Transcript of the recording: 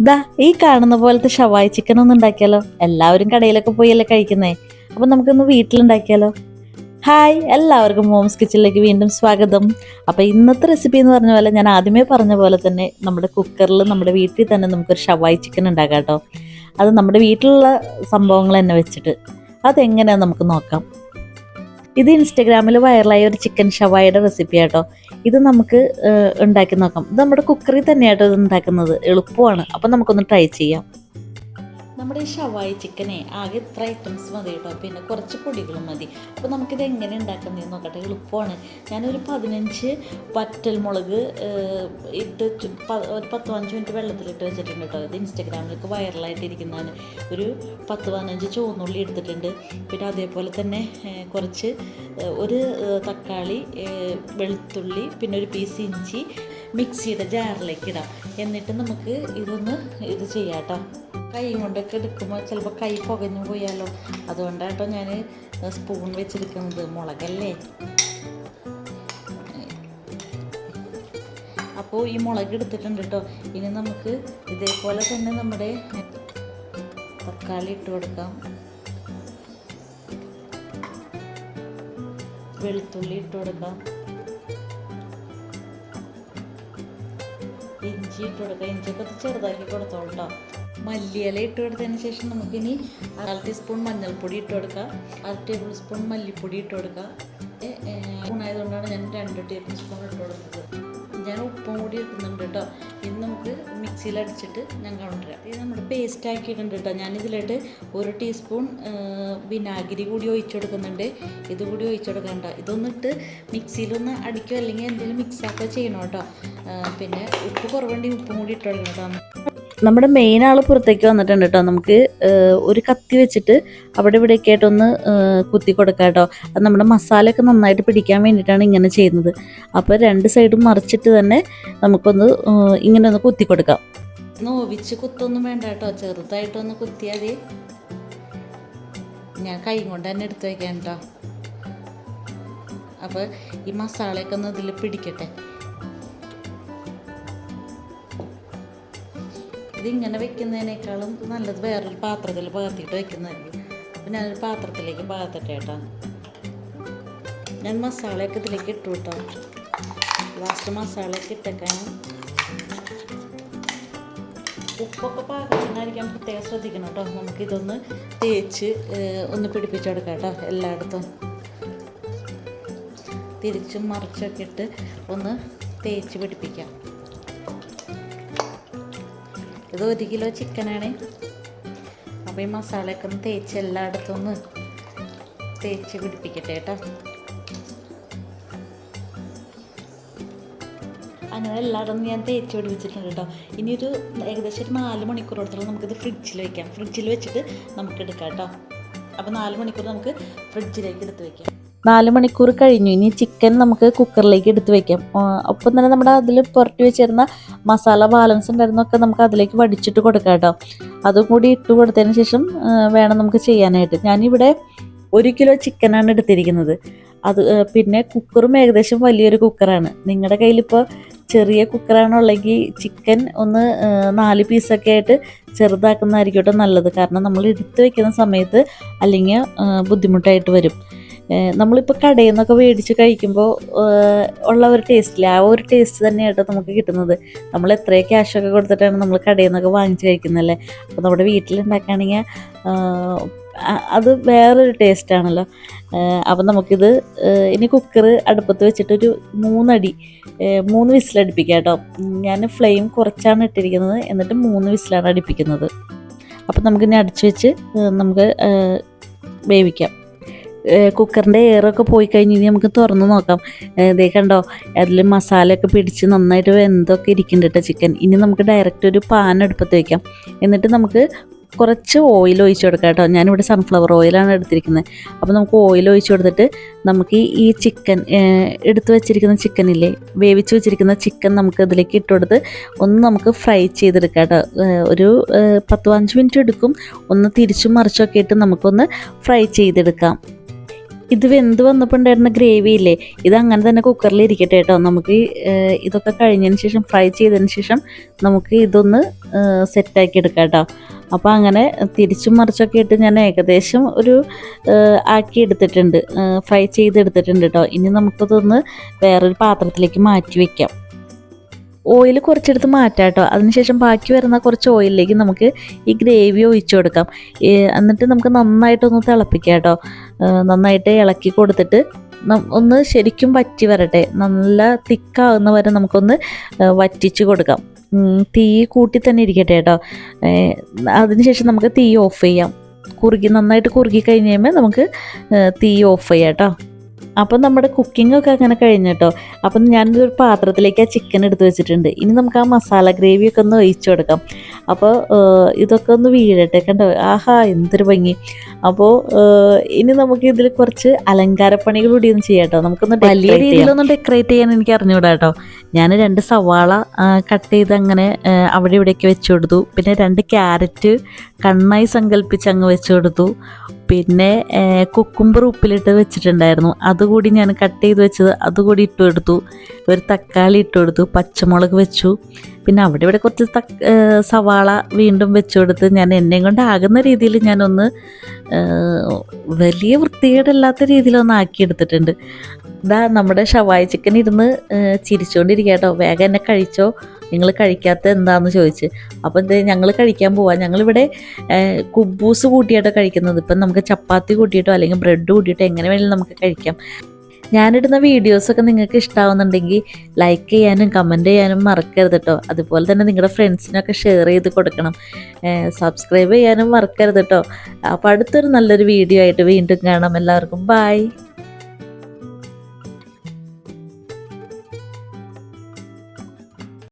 ദാ ഈ കാണുന്ന പോലത്തെ ഷവായി ചിക്കൻ ഒന്ന് ഉണ്ടാക്കിയാലോ? എല്ലാവരും കടയിലൊക്കെ പോയല്ലേ കഴിക്കുന്നേ. അപ്പം നമുക്കൊന്ന് വീട്ടിലുണ്ടാക്കിയാലോ? ഹായ് എല്ലാവർക്കും മോംസ് കിച്ചണിലേക്ക് വീണ്ടും സ്വാഗതം. അപ്പോൾ ഇന്നത്തെ റെസിപ്പി എന്ന് പറഞ്ഞ പോലെ ഞാൻ ആദ്യമേ പറഞ്ഞ പോലെ തന്നെ നമ്മുടെ കുക്കറിൽ നമ്മുടെ വീട്ടിൽ തന്നെ നമുക്കൊരു ഷവായി ചിക്കൻ ഉണ്ടാക്കാം കേട്ടോ. അത് നമ്മുടെ വീട്ടിലുള്ള സംഭവങ്ങൾ തന്നെ വെച്ചിട്ട് അതെങ്ങനെയാണെന്ന് നമുക്ക് നോക്കാം. ഇത് ഇൻസ്റ്റഗ്രാമിൽ വൈറലായ ഒരു ചിക്കൻ ഷവായുടെ റെസിപ്പി ആട്ടോ ഇത് നമുക്ക് ഉണ്ടാക്കി നോക്കാം. ഇത് നമ്മുടെ കുക്കറിൽ തന്നെയായിട്ട് ഉണ്ടാക്കുന്നത്. എളുപ്പമാണ്. അപ്പം നമുക്കൊന്ന് ട്രൈ ചെയ്യാം. നമ്മുടെ ഈ ഷവായി ചിക്കനെ ആകെ ഇത്ര ഐറ്റംസ് മതി കേട്ടോ. പിന്നെ കുറച്ച് പൊടികളും മതി. അപ്പോൾ നമുക്കിത് എങ്ങനെ ഉണ്ടാക്കുന്നത് നോക്കട്ടെ. എളുപ്പമാണ്. ഞാനൊരു പതിനഞ്ച് വറ്റൽ മുളക് ഇട്ട് ഒരു പത്ത് പതിനഞ്ച് മിനിറ്റ് വെള്ളത്തിലിട്ട് വെച്ചിട്ടുണ്ട് കേട്ടോ. ഇത് ഇൻസ്റ്റഗ്രാമിലൊക്കെ വൈറലായിട്ടിരിക്കുന്നതാണ് ഒരു പത്ത് പതിനഞ്ച് ചുവന്നുള്ളി എടുത്തിട്ടുണ്ട്. പിന്നെ അതേപോലെ തന്നെ കുറച്ച് ഒരു തക്കാളി വെളുത്തുള്ളി പിന്നെ ഒരു പീസ് ഇഞ്ചി മിക്സിയുടെ ജാറിലേക്ക് ഇടാം. എന്നിട്ട് നമുക്ക് ഇതൊന്ന് ഇത് ചെയ്യാം കേട്ടോ. കൈ കൊണ്ടൊക്കെ എടുക്കുമ്പോൾ ചിലപ്പോൾ കൈ പുകഞ്ഞു പോയാലോ. അതുകൊണ്ടാട്ടോ ഞാൻ സ്പൂൺ വെച്ചെടുക്കുന്നത് മുളകല്ലേ? അപ്പോൾ ഈ മുളക് എടുത്തിട്ടുണ്ട് കേട്ടോ ഇനി നമുക്ക് ഇതേപോലെ തന്നെ നമ്മുടെ തക്കാളി ഇട്ട് കൊടുക്കാം. വെളുത്തുള്ളി ഇട്ട് കൊടുക്കാം. ഇഞ്ചി ഇട്ട് കൊടുക്കാം. ഇഞ്ചിയൊക്കെ ചെറുതാക്കി കൊടുത്തോളൂ കേട്ടോ മല്ലിയില ഇട്ട് കൊടുത്തതിന് ശേഷം നമുക്കിനി അര ടീസ്പൂൺ മഞ്ഞൾപ്പൊടി ഇട്ട് കൊടുക്കാം. അര ടേബിൾ സ്പൂൺ മല്ലിപ്പൊടി ഇട്ട് കൊടുക്കുക സ്പൂണായതുകൊണ്ടാണ് ഞാൻ രണ്ട് ടേബിൾ സ്പൂൺ ഇട്ട് കൊടുത്തത്. ഞാൻ ഉപ്പും കൂടി ഇടുന്നുണ്ട് കേട്ടോ. ഇത് നമുക്ക് മിക്സിയിൽ അടിച്ചിട്ട് ഞാൻ കൊണ്ടുവരാം ഇത് നമ്മൾ പേസ്റ്റ് ആക്കിയിട്ടുണ്ട് കേട്ടോ. ഞാൻ ഇതിലോട്ട് ഒരു ടീസ്പൂൺ വിനാഗിരി കൂടി ഒഴിച്ചു കൊടുക്കുന്നുണ്ട്. ഇത് കൂടി ഒഴിച്ചു കൊടുക്കണ്ട ഇതൊന്നിട്ട് മിക്സിയിലൊന്ന് അടിക്കുക അല്ലെങ്കിൽ എന്തെങ്കിലും മിക്സ് ആക്കുക ചെയ്യണം കേട്ടോ. പിന്നെ ഉപ്പ് കുറവുണ്ടെങ്കിൽ ഉപ്പും കൂടി ഇട്ട് കൊടുക്കണം കേട്ടോ. നമ്മുടെ മെയിൻ ആൾ പുറത്തേക്ക് വന്നിട്ടുണ്ട് കേട്ടോ നമുക്ക് ഒരു കത്തി വെച്ചിട്ട് അവിടെ ഇവിടെയൊക്കെ ആയിട്ടൊന്ന് കുത്തി കൊടുക്കാം കേട്ടോ അത് നമ്മുടെ മസാലയൊക്കെ നന്നായിട്ട് പിടിക്കാൻ വേണ്ടിയിട്ടാണ് ഇങ്ങനെ ചെയ്യുന്നത്. അപ്പോൾ രണ്ട് സൈഡും മറിച്ചിട്ട് തന്നെ നമുക്കൊന്ന് ഇങ്ങനെ ഒന്ന് കുത്തി കൊടുക്കാം. നോവിച്ച് കുത്തൊന്നും വേണ്ട കേട്ടോ ചെറുതായിട്ടൊന്ന് കുത്തിയാൽ മതി. ഞാൻ കൈ കൊണ്ട് തന്നെ എടുത്ത് വയ്ക്കാം കേട്ടോ അപ്പോൾ ഈ മസാലയൊക്കെ ഒന്ന് ഇതിൽ പിടിക്കട്ടെ. ഇതിങ്ങനെ വെക്കുന്നതിനേക്കാളും നല്ലത് വേറൊരു പാത്രത്തിൽ പകർത്തിയിട്ട് വെക്കുന്നതായിരിക്കും. അപ്പം ഞാനൊരു പാത്രത്തിലേക്ക് പകർത്തട്ടെ കേട്ടോ. ഞാൻ മസാലയൊക്കെ ഇതിലേക്ക് ഇട്ടു കേട്ടോ. ലാസ്റ്റ് മസാലയൊക്കെ ഇട്ടേക്കാൻ. ഉപ്പൊക്കെ പാകത്തിനായിരിക്കാൻ പ്രത്യേകം ശ്രദ്ധിക്കണം കേട്ടോ. നമുക്കിതൊന്ന് തേച്ച് ഒന്ന് പിടിപ്പിച്ചെടുക്കാം കേട്ടോ എല്ലായിടത്തും. തിരിച്ചും മറിച്ചൊക്കെ ഇട്ട് ഒന്ന് തേച്ച് പിടിപ്പിക്കാം. ഇത് ഒരു കിലോ ചിക്കനാണ്. അപ്പോൾ ഈ മസാലയൊക്കെ ഒന്ന് തേച്ച് എല്ലായിടത്തും ഒന്ന് തേച്ച് പിടിപ്പിക്കട്ടെ കേട്ടോ. അങ്ങനെ എല്ലായിടത്തും ഞാൻ തേച്ച് പിടിപ്പിച്ചിട്ടുണ്ട് കേട്ടോ. ഇനി ഒരു ഏകദേശം ഒരു നാല് മണിക്കൂറോടത്തോളം നമുക്കിത് ഫ്രിഡ്ജിൽ വെക്കാം. ഫ്രിഡ്ജിൽ വെച്ചിട്ട് നമുക്ക് എടുക്കാം കേട്ടോ. അപ്പോൾ നാല് മണിക്കൂർ നമുക്ക് ഫ്രിഡ്ജിലേക്ക് എടുത്ത് വെക്കാം. നാല് മണിക്കൂർ കഴിഞ്ഞു. ഇനി ചിക്കൻ നമുക്ക് കുക്കറിലേക്ക് എടുത്ത് വയ്ക്കാം ഒപ്പം തന്നെ നമ്മുടെ അതിൽ പുറത്തു വെച്ചിരുന്ന മസാല ബാലൻസ് ഉണ്ടായിരുന്നൊക്കെ നമുക്ക് അതിലേക്ക് വടിച്ചിട്ട് കൊടുക്കാം കേട്ടോ. അതും കൂടി ഇട്ട് കൊടുത്തതിന് ശേഷം വേണം നമുക്ക് ചെയ്യാനായിട്ട്. ഞാനിവിടെ ഒരു കിലോ ചിക്കനാണ് എടുത്തിരിക്കുന്നത്. അത് പിന്നെ കുക്കറും ഏകദേശം വലിയൊരു കുക്കറാണ് നിങ്ങളുടെ കയ്യിലിപ്പോൾ ചെറിയ കുക്കറാണുള്ളെങ്കിൽ ചിക്കൻ ഒന്ന് നാല് പീസൊക്കെ ആയിട്ട് ചെറുതാക്കുന്നതായിരിക്കും നല്ലത്. കാരണം നമ്മൾ എടുത്ത് വെക്കുന്ന സമയത്ത് അല്ലെങ്കിൽ ബുദ്ധിമുട്ടായിട്ട് വരും. നമ്മളിപ്പോൾ കടയിൽ നിന്നൊക്കെ മേടിച്ച് കഴിക്കുമ്പോൾ ഉള്ള ഒരു ടേസ്റ്റില്ല ആ ഒരു ടേസ്റ്റ് തന്നെയായിട്ട് നമുക്ക് കിട്ടുന്നത്. നമ്മൾ എത്രയോ ക്യാഷൊക്കെ കൊടുത്തിട്ടാണ് നമ്മൾ കടയിൽ നിന്നൊക്കെ വാങ്ങിച്ച് കഴിക്കുന്നതല്ലേ അപ്പോൾ നമ്മുടെ വീട്ടിലുണ്ടാക്കുകയാണെങ്കിൽ അത് വേറൊരു ടേസ്റ്റാണല്ലോ അപ്പം നമുക്കിത് ഇനി കുക്കർ അടുപ്പത്ത് വെച്ചിട്ടൊരു മൂന്നടി മൂന്ന് വിസിലടിപ്പിക്കാം കേട്ടോ. ഞാൻ ഫ്ലെയിം കുറച്ചാണ് ഇട്ടിരിക്കുന്നത്. എന്നിട്ട് മൂന്ന് വിസിലാണ് അടുപ്പിക്കുന്നത്. അപ്പം നമുക്കിനി അടച്ചു വെച്ച് നമുക്ക് വേവിക്കാം. കുക്കറിന്റെ എയറൊക്കെ പോയി കഴിഞ്ഞ് ഇനി നമുക്ക് തുറന്ന് നോക്കാം. ഇതേ കണ്ടോ അതിൽ മസാലയൊക്കെ പിടിച്ച് നന്നായിട്ട് വെന്തൊക്കെ ഇരിക്കുന്നുണ്ട് കേട്ടോ ചിക്കൻ ഇനി നമുക്ക് ഡയറക്റ്റ് ഒരു പാൻ എടുപ്പത്ത് വയ്ക്കാം എന്നിട്ട് നമുക്ക് കുറച്ച് ഓയിൽ ഒഴിച്ച് കൊടുക്കാം കേട്ടോ ഞാനിവിടെ സൺഫ്ലവർ ഓയിലാണ് എടുത്തിരിക്കുന്നത്. അപ്പോൾ നമുക്ക് ഓയിൽ ഒഴിച്ച് കൊടുത്തിട്ട് നമുക്ക് ഈ- ചിക്കൻ എടുത്തു വെച്ചിരിക്കുന്ന ചിക്കനില്ലേ വേവിച്ച് വെച്ചിരിക്കുന്ന ചിക്കൻ നമുക്ക് ഇതിലേക്ക് ഇട്ട് കൊടുത്ത് ഒന്ന് നമുക്ക് ഫ്രൈ ചെയ്തെടുക്കാം കേട്ടോ ഒരു പത്ത് പതിനഞ്ച് മിനിറ്റ് എടുക്കും. ഒന്ന് തിരിച്ചും മറിച്ചൊക്കെ ഇട്ട് നമുക്കൊന്ന് ഫ്രൈ ചെയ്തെടുക്കാം. ഇത് വെന്ത് വന്നപ്പോൾ ഉണ്ടായിരുന്ന ഗ്രേവി ഇല്ലേ? ഇത് അങ്ങനെ തന്നെ കുക്കറിൽ ഇരിക്കട്ടെ കേട്ടോ നമുക്ക് ഇതൊക്കെ കഴിഞ്ഞതിന് ശേഷം ഫ്രൈ ചെയ്തതിന് ശേഷം നമുക്ക് ഇതൊന്ന് സെറ്റാക്കി എടുക്കാം കേട്ടോ അപ്പോൾ അങ്ങനെ തിരിച്ചും മറിച്ചൊക്കെ ഇട്ട് ഞാൻ ഏകദേശം ഒരു ആക്കി എടുത്തിട്ടുണ്ട്. ഫ്രൈ ചെയ്തെടുത്തിട്ടുണ്ട് കേട്ടോ ഇനി നമുക്കതൊന്ന് വേറൊരു പാത്രത്തിലേക്ക് മാറ്റി വയ്ക്കാം ഓയിൽ കുറച്ചെടുത്ത് മാറ്റാം കേട്ടോ അതിനുശേഷം ബാക്കി വരുന്ന കുറച്ച് ഓയിലിലേക്ക് നമുക്ക് ഈ ഗ്രേവി ഒഴിച്ചു കൊടുക്കാം. എന്നിട്ട് നമുക്ക് നന്നായിട്ടൊന്ന് തിളപ്പിക്കാം കേട്ടോ നന്നായിട്ട് ഇളക്കി കൊടുത്തിട്ട് ഒന്ന് ശരിക്കും വറ്റി വരട്ടെ. നല്ല തിക്കാവുന്ന വരെ നമുക്കൊന്ന് വറ്റിച്ച് കൊടുക്കാം. തീ കൂട്ടി തന്നെ ഇരിക്കട്ടെ കേട്ടോ. അതിനുശേഷം നമുക്ക് തീ ഓഫ് ചെയ്യാം. കുറുകി നന്നായിട്ട് കുറുകി കഴിഞ്ഞ് കഴിയുമ്പോൾ നമുക്ക് തീ ഓഫ് ചെയ്യാം കേട്ടോ. അപ്പം നമ്മുടെ കുക്കിംഗ് ഒക്കെ അങ്ങനെ കഴിഞ്ഞു കേട്ടോ അപ്പം ഞാനൊരു പാത്രത്തിലേക്ക് ആ ചിക്കൻ എടുത്തു വെച്ചിട്ടുണ്ട്. ഇനി നമുക്ക് ആ മസാല ഗ്രേവിയൊക്കെ ഒന്ന് ഒഴിച്ചു കൊടുക്കാം. അപ്പോൾ ഇതൊക്കെ ഒന്ന് വീഴട്ടെ കണ്ടോ? ആഹാ എന്തൊരു ഭംഗി. അപ്പോൾ ഇനി നമുക്ക് ഇതിൽ കുറച്ച് അലങ്കാരപ്പണികൾ കൂടി ഒന്ന് ചെയ്യാം കേട്ടോ. നമുക്കൊന്ന് വലിയ രീതിയിലൊന്നും ഡെക്കറേറ്റ് ചെയ്യാൻ എനിക്ക് അറിഞ്ഞുകൂടാ കേട്ടോ. ഞാൻ രണ്ട് സവാള കട്ട് ചെയ്ത് അങ്ങനെ അവിടെ ഇവിടെയൊക്കെ വെച്ചു കൊടുത്തു. പിന്നെ രണ്ട് ക്യാരറ്റ് കണ്ണായി സങ്കല്പിച്ച് അങ്ങ് വെച്ചു കൊടുത്തു. പിന്നെ കുക്കുംബർ ഉപ്പിലിട്ട് വെച്ചിട്ടുണ്ടായിരുന്നു. അതുകൂടി ഞാൻ കട്ട് ചെയ്ത് വെച്ചത് അതുകൂടി ഇട്ട് കൊടുത്തു. ഒരു തക്കാളി ഇട്ട് കൊടുത്തു പച്ചമുളക് വെച്ചു. പിന്നെ അവിടെ ഇവിടെ കുറച്ച് തക്ക സവാള വീണ്ടും വെച്ചു കൊടുത്ത് ഞാൻ എന്നെയും കൊണ്ട് ആകുന്ന രീതിയിൽ ഞാനൊന്ന് വലിയ വൃത്തികേടല്ലാത്ത രീതിയിലൊന്ന് ആക്കിയെടുത്തിട്ടുണ്ട് ഇതാ നമ്മുടെ ഷവായി ചിക്കൻ ഇരുന്ന് ചിരിച്ചുകൊണ്ടിരിക്കുക കേട്ടോ വേഗം എന്നെ കഴിച്ചോ? നിങ്ങൾ കഴിക്കാത്ത എന്താണെന്ന് ചോദിച്ച്. അപ്പോൾ എന്താ ഞങ്ങൾ കഴിക്കാൻ പോവാം. ഞങ്ങളിവിടെ കുബൂസ് കൂട്ടിയിട്ടോ കഴിക്കുന്നത്. ഇപ്പം നമുക്ക് ചപ്പാത്തി കൂട്ടിയിട്ടോ അല്ലെങ്കിൽ ബ്രെഡ് കൂട്ടിയിട്ടോ എങ്ങനെ വേണമെങ്കിലും നമുക്ക് കഴിക്കാം. ഞാനിടുന്ന വീഡിയോസൊക്കെ നിങ്ങൾക്ക് ഇഷ്ടമാവുന്നുണ്ടെങ്കിൽ ലൈക്ക് ചെയ്യാനും കമന്റ് ചെയ്യാനും മറക്കരുത് കേട്ടോ അതുപോലെ തന്നെ നിങ്ങളുടെ ഫ്രണ്ട്സിനൊക്കെ ഷെയർ ചെയ്ത് കൊടുക്കണം. സബ്സ്ക്രൈബ് ചെയ്യാനും മറക്കരുത് കേട്ടോ അപ്പോൾ അടുത്തൊരു നല്ലൊരു വീഡിയോ ആയിട്ട് വീണ്ടും കാണാം. എല്ലാവർക്കും ബായ്